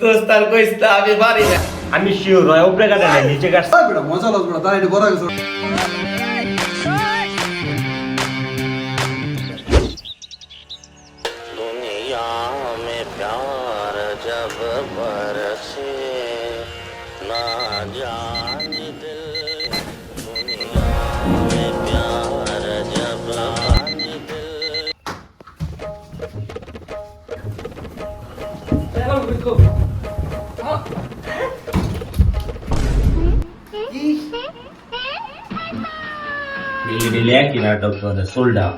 দোস্তার কইস্তা আমি পারি না আমি শিওর হয় উপরে কাটা নাই নিচে কাটছে বেটা মজা লাগছে বেটা দাঁড়িয়ে বড় গেছে Go. black in our doctor, the sold down.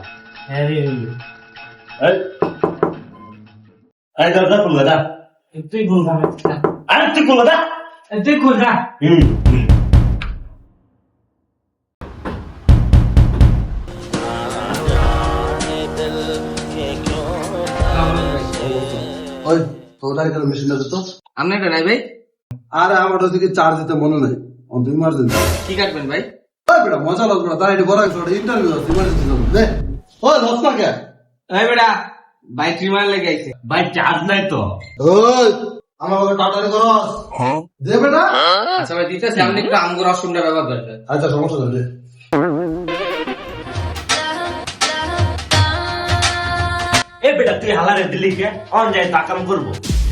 আরে দাদা ফুল দাদা তুই ফুল দাদা আরে তুই ফুল দাদা তুই ফুল দাদা হুম ওই তোদের গেল মেশিনটা তো আপনি এটা নাই ভাই আর আমার ওদিকে চার্জ দিতে মনে নাই অন্তই মার্জিন কি কাটবেন ভাই মজা লাগবে না তাই এটা বড় গেছে ইন্টারভিউ আছে ইমার্জেন্সি জন্য দে ওই লস না কে এই বেটা বাইক ট্রিমার লেগে আইছে। ভাই চার্জ নাই তো। ওই আমার কথা কাটারি করস দে বেটা। আচ্ছা ভাই দিতেছি আপনি একটু আঙ্গুর রসুনটা ব্যবহার করবেন আচ্ছা সমস্যা নেই এ বেটা তুই হালারে দিলি কে? অন যায় তাকাম করব।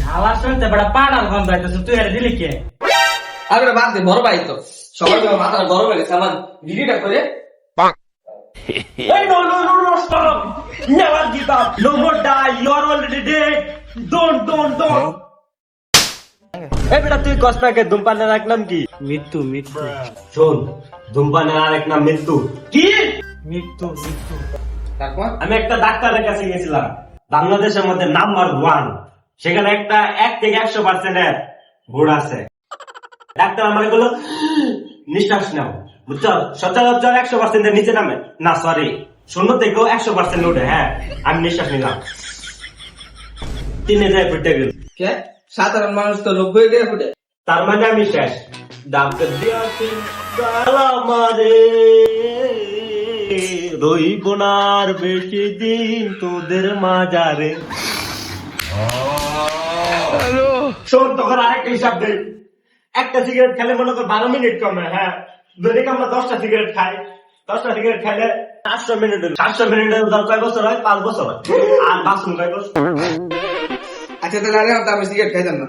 হালা শুনতে বড় পাড়ার গন্ধ আইতেছে তুই আর দিলি কে? আর বেটা বাদ দে বড় ভাই তো। সবাই তো মাথা গরম হয়ে গেছে আমার ভিডিওটা করে Hey, no, no, no, no, stop! Never give up! No more die! You are already dead! Don't, don't, don't! এ বেটা তুই কসপাকে ধূমপানের রাখলাম কি? মৃত্যু মৃত্যু। শোন ধূমপানের আরেক নাম মৃত্যু। কি? মৃত্যু মৃত্যু। তারপর? আমি একটা ডাক্তারের কাছে গেছিলাম। বাংলাদেশের মধ্যে নাম্বার ওয়ান সেখানে একটা এক থেকে একশো পার্সেন্টের ভোট আছে। ডাক্তার আমার বলল নিঃশ্বাস নাও বুঝছ? সচরাচর একশো পার্সেন্টের নিচে নামে। না সরি শূন্য থেকেও একশো পার্সেন্ট উঠে হ্যাঁ? আমি নিঃশ্বাস নিলাম। তিনে যায় ফুটে গেল। কে? সাধারণ মানুষ তো নব্বই দিয়ে ফুটে। তার মানে আমি শেষ। ডাক্তার দিয়াছে আমারে রইব না আর বেশি দিন তোদের মাজারে। শোন তখন আরেকটা হিসাব দে একটা সিগারেট খেলে মনে কর বারো মিনিট কমে হ্যাঁ। যদি আমরা দশটা সিগারেট খাই দশটা সিগারেট খাইলে চারশো মিনিট চারশো মিনিটের ধর কয় বছর হয়? পাঁচ বছর হয়। আর বাসন কয় বছর? আচ্ছা তাহলে আরে আমি সিগারেট খাইতাম না।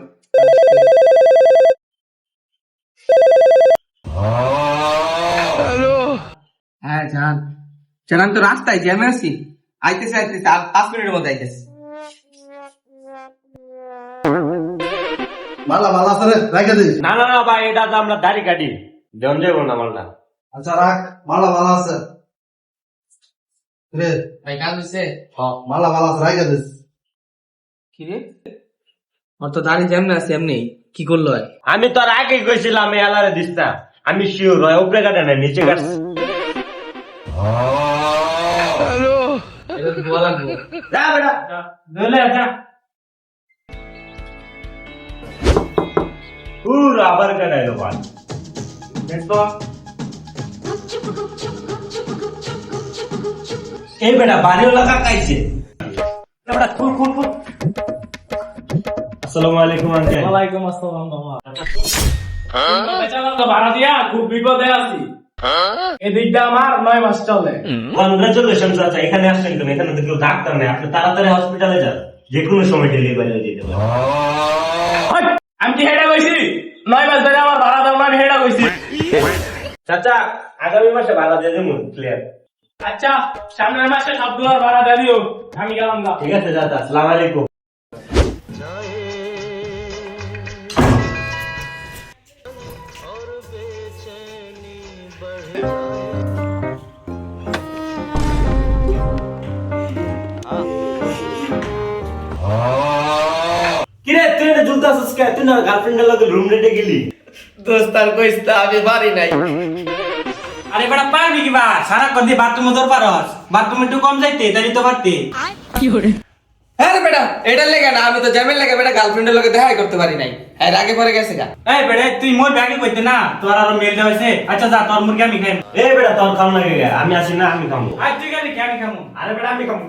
হ্যাঁ জান। জান আমি তো রাস্তায় জ্যামে আছি। আইতেছে আইতেছে আর পাঁচ মিনিটের মধ্যে আইতেছে। মালা মালা আছে রেখে দিস না না না ভাই এটা তো আমরা দাড়ি কাটি। জন যাব না মালটা। আচ্ছা রাখ। মালা মালা আছে রে। ভাই কাজ হইছে? মালা মালা আছে রেখে দিস। কি রে? ওর তো দাড়ি যেমনি আছে এমনি। কি করল আমি তো আর আগে কইছিলাম দিস্তা আমি শিওর হয় উপরে কাটে না নিচে কাটছে। এটা ধোয়া যা বেটা। পুরো আবার কাটাইলো ভাই দেখো এই বেটা বাড়িওয়ালা কাকাইছে বেটা খুল খুল খুল আসসালামু আলাইকুম আঙ্কেল ওয়ালাইকুম আসসালাম বাবা বেচারা ভাড়া দিয়া খুব বিপদে আছি। এদিকটা আমার নয় মাস চলে। কনগ্রাচুলেশন চাচা এখানে আসছেন কেন? এখানে তো কেউ ডাক্তার নেই। আপনি তাড়াতাড়ি হসপিটালে যান। যে কোনো সময় ডেলিভারি হয়ে যেতে পারে। ওই, আমি কি হেডা কইছি? নয় মাস ধরে আমার ভাড়া দাও না আমি হেডা কইছি। চাচা আগামী মাসে ভাড়া দিয়ে দেবো ক্লিয়ার আচ্ছা সামনের মাসে সব দুয়ার ভাড়া দিয়ে দিও। আমি গেলাম গা। ঠিক আছে চাচা আসসালামু আলাইকুম। কিরে আসছিস কে তুই না গার্লফ্রেন্ডের লগে রুম রেটে গেলি? দোস্ত আর কইস না, আমি পারি নাই। আরে বেটা পারবি কি বা? সারাক্ষণ দিয়ে বাথরুমে তোর পারস বাথরুমে একটু কম যাইতে তাই তো পারতে। হ্যাঁ বেটা এটার লেগে না আমি তো জ্যামের লেগে বেটা গার্লফ্রেন্ডের লগে দেখাই করতে পারি নাই। এর আগে পরে গেছে গা। এই বেটা তুই মোর ব্যাগে কইতে না তোর আরও মেল দেওয়া হয়েছে। আচ্ছা যা তোর মুরগি আমি খাই এ বেটা তোর খাম লাগে গে। আমি আসি না আমি খাব আজ তুই খালি আমি খামু আরে বেটা আমি খাব।